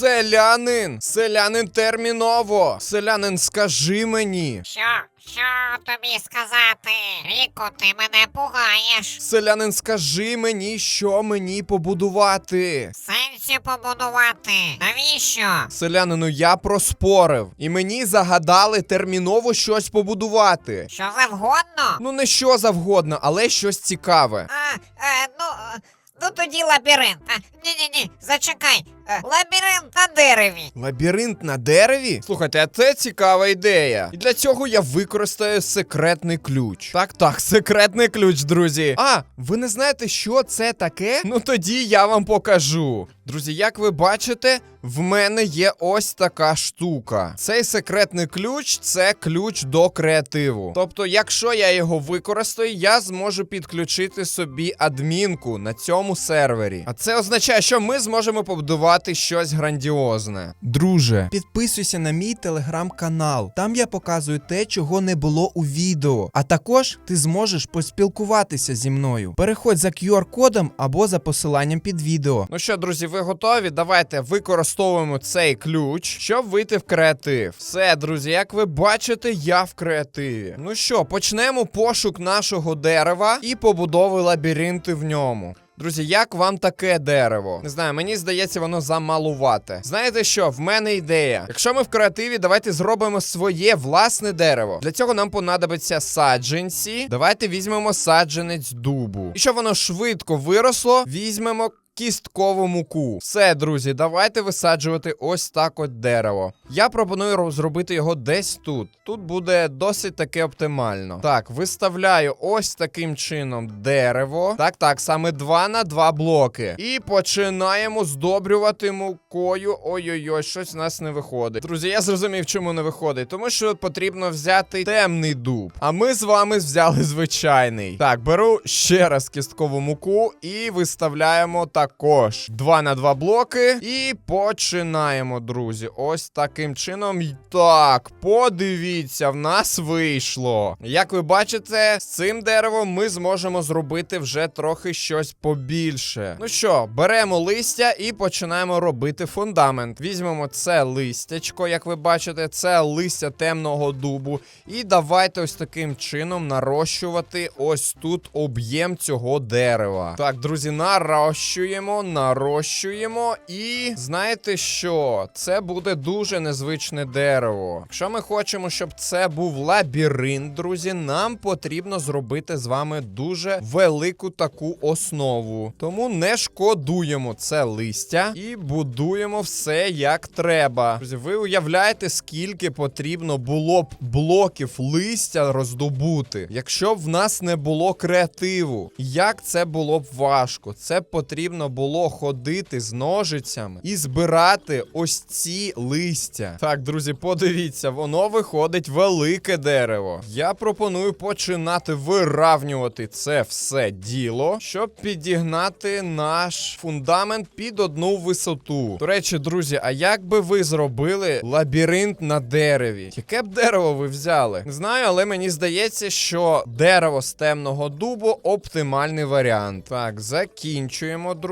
Селянин! Селянин терміново! Селянин, скажи мені. Що? Що тобі сказати? Ріку, ти мене пугаєш. Селянин, скажи мені, що мені побудувати. Сенсі побудувати. Навіщо? Селянину, я проспорив, і мені загадали терміново щось побудувати. Що завгодно? Ну, не що завгодно, але щось цікаве. А, е, ну, е, ну тоді лабіринт. А, ні-ні-ні, зачекай. Е, лабіринт на дереві. Лабіринт на дереві? Слухайте, а це цікава ідея. І для цього я використаю секретний ключ. Так, так, секретний ключ, друзі. А, ви не знаєте, що це таке? Ну тоді я вам покажу. Друзі, як ви бачите, в мене є ось така штука. Цей секретний ключ це ключ до креативу. Тобто, якщо я його використаю, я зможу підключити собі адмінку на цьому сервері. А це означає, що ми зможемо побудувати щось грандіозне. Друже, підписуйся на мій телеграм-канал. Там я показую те, чого не було у відео. А також ти зможеш поспілкуватися зі мною. Переходь за QR-кодом або за посиланням під відео. Ну що, друзі, ви готові? Давайте використовуємо цей ключ, щоб вийти в креатив. Все, друзі, як ви бачите, я в креативі. Ну що, почнемо пошук нашого дерева і побудови лабіринти в ньому. Друзі, як вам таке дерево? Не знаю, мені здається, воно замалувате. Знаєте що? В мене ідея. Якщо ми в креативі, давайте зробимо своє власне дерево. Для цього нам понадобиться саджанці. Давайте візьмемо саджанець дубу. І щоб воно швидко виросло, візьмемо. Кісткову муку. Все, друзі, давайте висаджувати ось так от дерево. Я пропоную зробити його десь тут. Тут буде досить таки оптимально. Так, виставляю ось таким чином дерево. Так, так, саме 2 на 2 блоки. І починаємо здобрювати мукою. Ой-ой-ой, щось у нас не виходить. Друзі, я зрозумів, чому не виходить. Тому що потрібно взяти темний дуб. А ми з вами взяли звичайний. Так, беру ще раз кісткову муку і виставляємо також 2 на 2 блоки. І починаємо, друзі. Ось таким чином. Так, подивіться, в нас вийшло. Як ви бачите, з цим деревом ми зможемо зробити вже трохи щось побільше. Ну що, беремо листя і починаємо робити фундамент. Візьмемо це листячко, як ви бачите, це листя темного дубу. І давайте ось таким чином нарощувати ось тут об'єм цього дерева. Так, друзі, нарощуємо, нарощуємо. І знаєте що? Це буде дуже незвичне дерево. Якщо ми хочемо, щоб це був лабіринт, друзі, нам потрібно зробити з вами дуже велику таку основу. Тому не шкодуємо це листя і будуємо все як треба. Друзі, ви уявляєте, скільки потрібно було б блоків листя роздобути, якщо б в нас не було креативу. Як це було б важко? Це потрібно було ходити з ножицями і збирати ось ці листя. Так, друзі, подивіться, воно виходить велике дерево. Я пропоную починати виравнювати це все діло, щоб підігнати наш фундамент під одну висоту. До речі, друзі, а як би ви зробили лабіринт на дереві? Яке б дерево ви взяли? Не знаю, але мені здається, що дерево з темного дубу оптимальний варіант. Так, закінчуємо, друзі,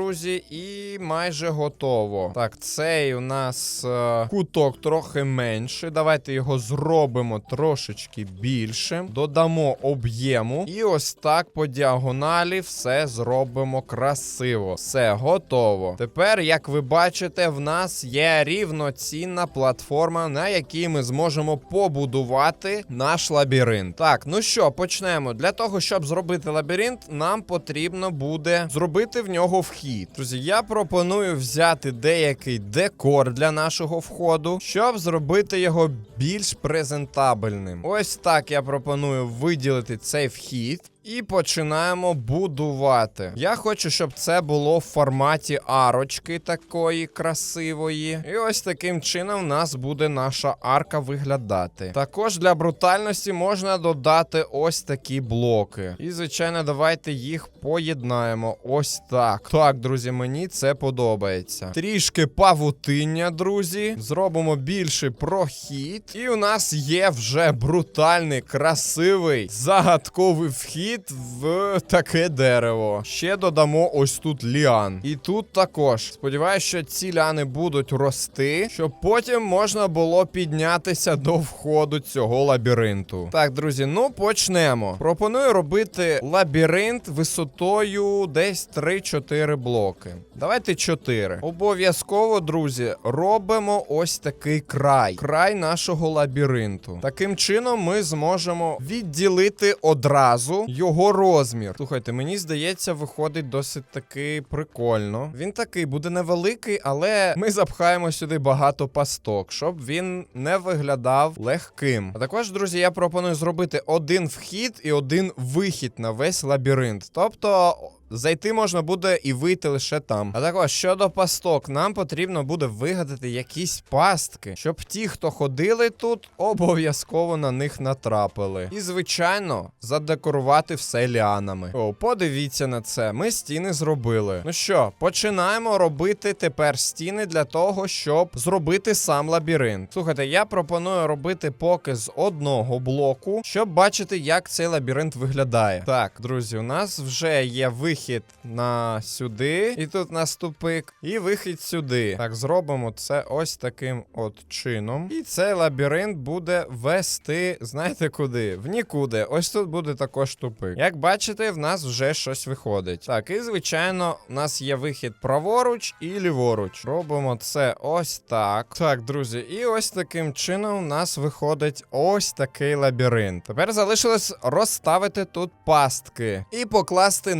і майже готово. Так, цей у нас е, куток трохи менший. Давайте його зробимо трошечки більшим. Додамо об'єму. І ось так по діагоналі все зробимо красиво. Все, готово. Тепер, як ви бачите, в нас є рівноцінна платформа, на якій ми зможемо побудувати наш лабіринт. Так, ну що, почнемо. Для того, щоб зробити лабіринт, нам потрібно буде зробити в нього вхід. Друзі, я пропоную взяти деякий декор для нашого входу, щоб зробити його більш презентабельним. Ось так я пропоную виділити цей вхід. І починаємо будувати. Я хочу, щоб це було в форматі арочки такої красивої. І ось таким чином в нас буде наша арка виглядати. Також для брутальності можна додати ось такі блоки. І, звичайно, давайте їх поєднаємо. Ось так. Так, друзі, мені це подобається. Трішки павутиння, друзі. Зробимо більший прохід. І у нас є вже брутальний, красивий, загадковий вхід вхід в таке дерево. Ще додамо ось тут ліан. І тут також. Сподіваюсь, що ці ліани будуть рости, щоб потім можна було піднятися до входу цього лабіринту. Так, друзі, ну почнемо. Пропоную робити лабіринт висотою десь 3-4 блоки. Давайте 4. Обов'язково, друзі, робимо ось такий край. Край нашого лабіринту. Таким чином ми зможемо відділити одразу його розмір. Слухайте, мені здається, виходить досить таки прикольно. Він такий буде невеликий, але ми запхаємо сюди багато пасток, щоб він не виглядав легким. А також, друзі, я пропоную зробити один вхід і один вихід на весь лабіринт. Тобто. Зайти можна буде і вийти лише там. А також щодо пасток, нам потрібно буде вигадати якісь пастки, щоб ті, хто ходили тут, обов'язково на них натрапили. І, звичайно, задекорувати все ліанами. О, подивіться на це. Ми стіни зробили. Ну що, починаємо робити тепер стіни для того, щоб зробити сам лабіринт. Слухайте, я пропоную робити поки з одного блоку, щоб бачити, як цей лабіринт виглядає. Так, друзі, у нас вже є вихід на сюди, і тут нас тупик, і вихід сюди. Так, зробимо це ось таким от чином. І цей лабіринт буде вести, знаєте куди? В нікуди. Ось тут буде також тупик. Як бачите, в нас вже щось виходить. Так, і звичайно, у нас є вихід праворуч і ліворуч. Робимо це ось так. Так, друзі, і ось таким чином у нас виходить ось такий лабіринт. Тепер залишилось розставити тут пастки і покласти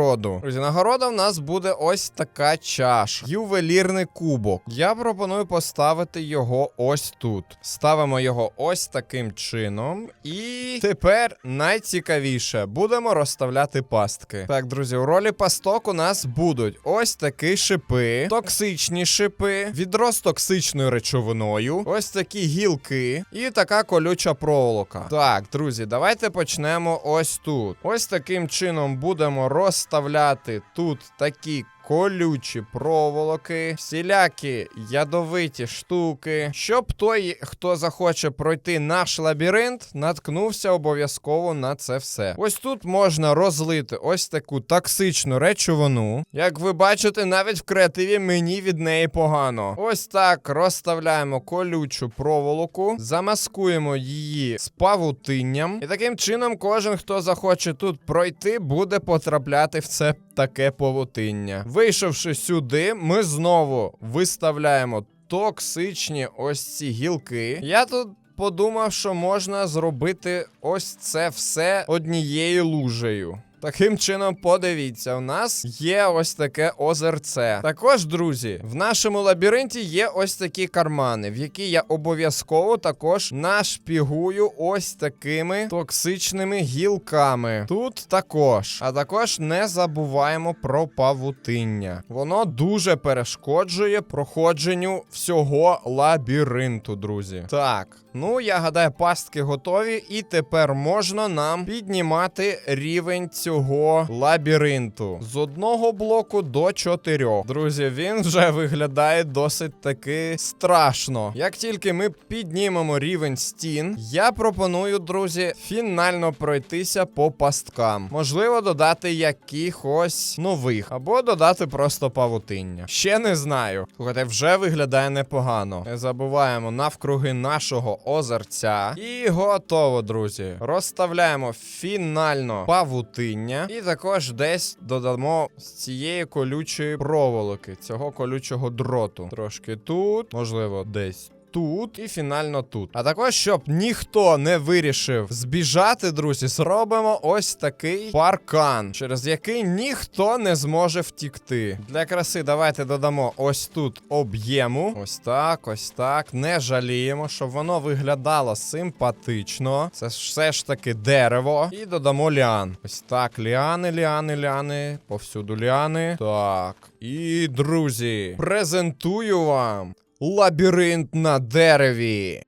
нагороду. Друзі, нагорода в нас буде ось така чаша. Ювелірний кубок. Я пропоную поставити його ось тут. Ставимо його ось таким чином. І тепер найцікавіше будемо розставляти пастки. Так, друзі, у ролі пасток у нас будуть ось такі шипи, токсичні шипи, відро з токсичною речовиною, ось такі гілки і така колюча проволока. Так, друзі, давайте почнемо ось тут. Ось таким чином будемо розставляти тут такі. Колючі проволоки, всілякі ядовиті штуки, щоб той, хто захоче пройти наш лабіринт, наткнувся обов'язково на це все. Ось тут можна розлити ось таку токсичну речовину. Як ви бачите, навіть в креативі мені від неї погано. Ось так розставляємо колючу проволоку, замаскуємо її з павутинням, і таким чином кожен, хто захоче тут пройти, буде потрапляти в це таке павутиння. Вийшовши сюди, ми знову виставляємо токсичні ось ці гілки. Я тут. Подумав, що можна зробити ось це все однією лужею. Таким чином, подивіться, у нас є ось таке озерце. Також, друзі, в нашому лабіринті є ось такі кармани, в які я обов'язково також нашпігую ось такими токсичними гілками. Тут також. А також не забуваємо про павутиння. Воно дуже перешкоджує проходженню всього лабіринту, друзі. Так. Ну, я гадаю, пастки готові, і тепер можна нам піднімати рівень цього лабіринту з одного блоку до чотирьох. Друзі, він вже виглядає досить таки страшно. Як тільки ми піднімемо рівень стін, я пропоную, друзі, фінально пройтися по пасткам. Можливо, додати якихось нових, або додати просто павутиння. Ще не знаю. Слухайте, вже виглядає непогано. Не забуваємо навкруги нашого озерця. І готово, друзі. Розставляємо фінально павутиння. І також десь додамо з цієї колючої проволоки, цього колючого дроту. Трошки тут, можливо, десь. Тут і фінально тут. А також, щоб ніхто не вирішив збіжати, друзі, зробимо ось такий паркан, через який ніхто не зможе втікти. Для краси давайте додамо ось тут об'єму. Ось так, ось так. Не жаліємо, щоб воно виглядало симпатично. Це все ж таки дерево. І додамо ліан. Ось так, ліани, ліани, ліани. Повсюду ліани. Так. І, друзі, презентую вам. Лабіринт на дереві.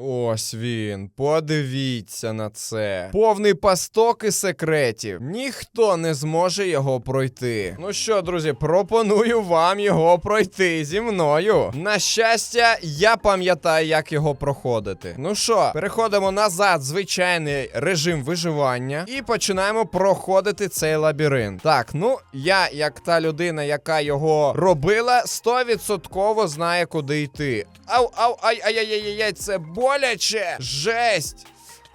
Ось він. Подивіться на це. Повний пасток і секретів. Ніхто не зможе його пройти. Ну що, друзі, пропоную вам його пройти зі мною. На щастя, я пам'ятаю, як його проходити. Ну що, переходимо назад, звичайний режим виживання, і починаємо проходити цей лабіринт. Так, ну я, як та людина, яка його робила, 100% знає, куди йти. Ау, ау, ай, ай, ай, ай, ай, це боляче! Жесть!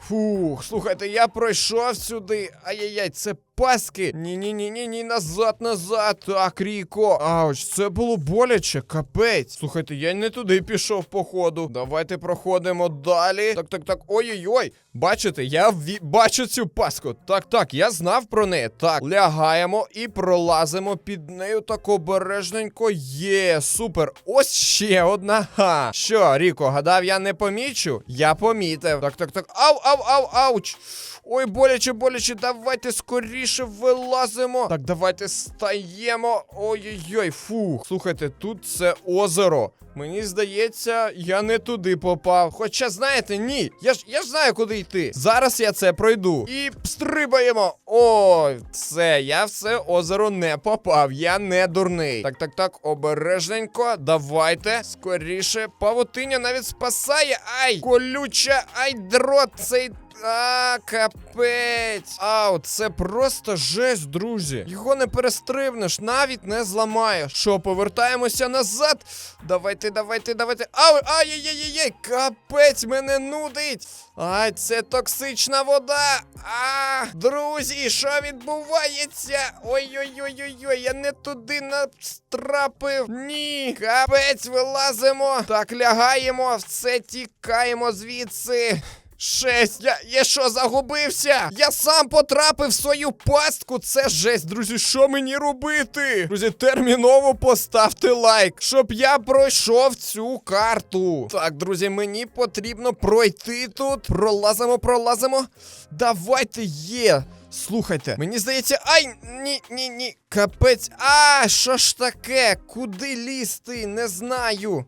Фух, слухайте, я пройшов сюди. Ай-яй-яй, це паски. Ні-ні-ні, ні, назад, назад. Так, Ріко. Ауч, це було боляче, капець. Слухайте, я не туди пішов, походу. Давайте проходимо далі. Так, так, так. Ой-ой-ой. Бачите, я ві... бачу цю паску. Так, так, я знав про неї. Так, лягаємо і пролазимо під нею так обережненько. Є, супер. Ось ще одна. Ха. Що, Ріко, гадав, я не помічу? Я помітив. Так, так, так. Ау, ау, ау, ауч. Ой, боляче, боляче, давайте скоріше вилазимо. Так, давайте стаємо. Ой-ой-ой, фух. Слухайте, тут це озеро. Мені здається, я не туди попав. Хоча, знаєте, ні. Я ж я ж знаю, куди йти. Зараз я це пройду. І стрибаємо. Ой, все, я в це озеро не попав. Я не дурний. Так, так, так, обережненько. Давайте. Скоріше. Павутиня навіть спасає. Ай! Колюча, ай, дрот цей. А, капець. Ау, це просто жесть, друзі. Його не перестрибнеш, навіть не зламаєш. Що, повертаємося назад? Давайте, давайте, давайте. Ау, ай-яй-яй-яй, капець мене нудить. Ай, це токсична вода. А, друзі, що відбувається? Ой-ой-ой-ой-ой, я не туди настрапив. Ні, капець, вилазимо. Так, лягаємо, все тікаємо звідси. Шесть, я, я що, загубився? Я сам потрапив в свою пастку. Це жесть, друзі. Що мені робити? Друзі, терміново поставте лайк, щоб я пройшов цю карту. Так, друзі, мені потрібно пройти тут. Пролазимо, пролазимо. Давайте є. Слухайте, мені здається, ай, ні, ні, ні, капець. А, що ж таке? Куди лізти? Не знаю.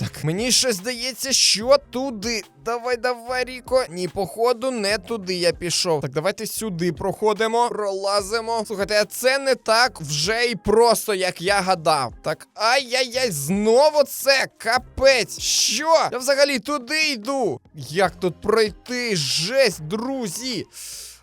Так, мені ще здається, що туди. Давай, давай, Ріко. Ні, походу, не туди я пішов. Так, давайте сюди проходимо, пролазимо. Слухайте, а це не так вже і просто, як я гадав. Так, ай-яй-яй, знову це капець. Що? Я взагалі туди йду. Як тут пройти? Жесть, друзі.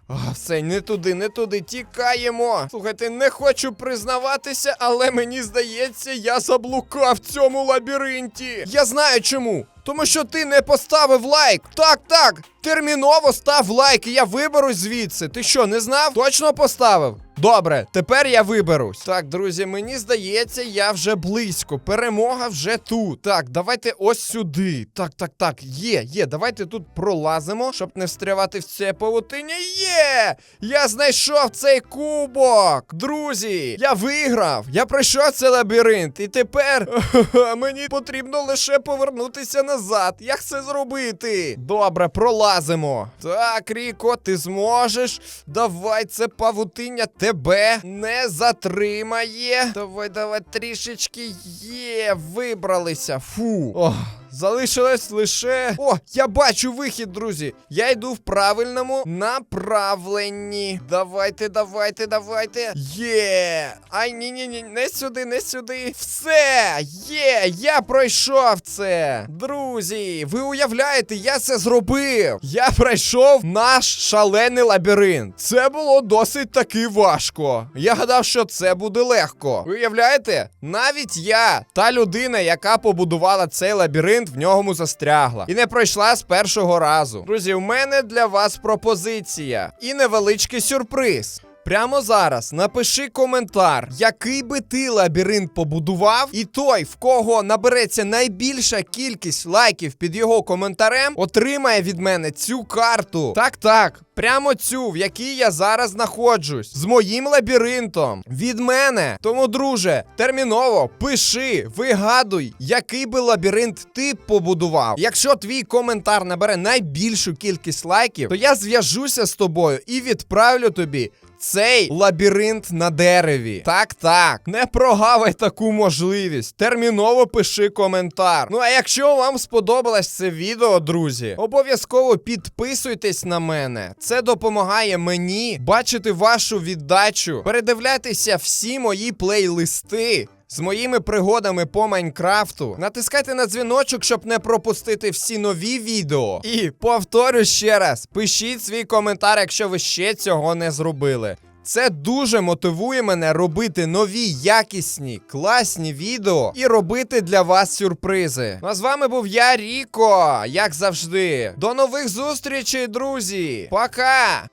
А, все, не туди, не туди, тікаємо. Слухайте, не хочу признаватися, але мені здається, я заблукав в цьому лабіринті. Я знаю чому. Тому що ти не поставив лайк. Так, так. Терміново став лайк, і я виберусь звідси. Ти що, не знав? Точно поставив? Добре, тепер я виберусь. Так, друзі, мені здається, я вже близько. Перемога вже тут. Так, давайте ось сюди. Так, так, так. Є, є. Давайте тут пролазимо, щоб не встрявати в це павутиння. Є! Я знайшов цей кубок. Друзі, я виграв. Я пройшов цей лабіринт. І тепер мені потрібно лише повернутися назад. Як це зробити? Добре, пролазимо. Так, Ріко, ти зможеш. Давай це павутиння тебе не затримає. Давай, давай, трішечки є. Вибралися. Фу. Ох. Залишилось лише. О, я бачу вихід, друзі. Я йду в правильному направленні. Давайте, давайте, давайте. Є. Ай, ні, ні, ні, не сюди, не сюди. Все, є, я пройшов це. Друзі, ви уявляєте, я це зробив. Я пройшов наш шалений лабіринт. Це було досить таки важко. Я гадав, що це буде легко. Ви уявляєте? Навіть я, та людина, яка побудувала цей лабіринт, в ньому застрягла. І не пройшла з першого разу. Друзі, у мене для вас пропозиція і невеличкий сюрприз. Прямо зараз напиши коментар, який би ти лабіринт побудував, і той, в кого набереться найбільша кількість лайків під його коментарем, отримає від мене цю карту. Так, так, прямо цю, в якій я зараз знаходжусь, з моїм лабіринтом. Від мене. Тому, друже, терміново пиши, вигадуй, який би лабіринт ти побудував. Якщо твій коментар набере найбільшу кількість лайків, то я зв'яжуся з тобою і відправлю тобі цей лабіринт на дереві. Так, так. Не прогавай таку можливість. Терміново пиши коментар. Ну а якщо вам сподобалось це відео, друзі, обов'язково підписуйтесь на мене. Це допомагає мені бачити вашу віддачу, передивлятися всі мої плейлисти. З моїми пригодами по Майнкрафту. Натискайте на дзвіночок, щоб не пропустити всі нові відео. І повторю ще раз: пишіть свій коментар, якщо ви ще цього не зробили. Це дуже мотивує мене робити нові, якісні, класні відео і робити для вас сюрпризи. Ну а з вами був я, Ріко, як завжди. До нових зустрічей, друзі. Пока!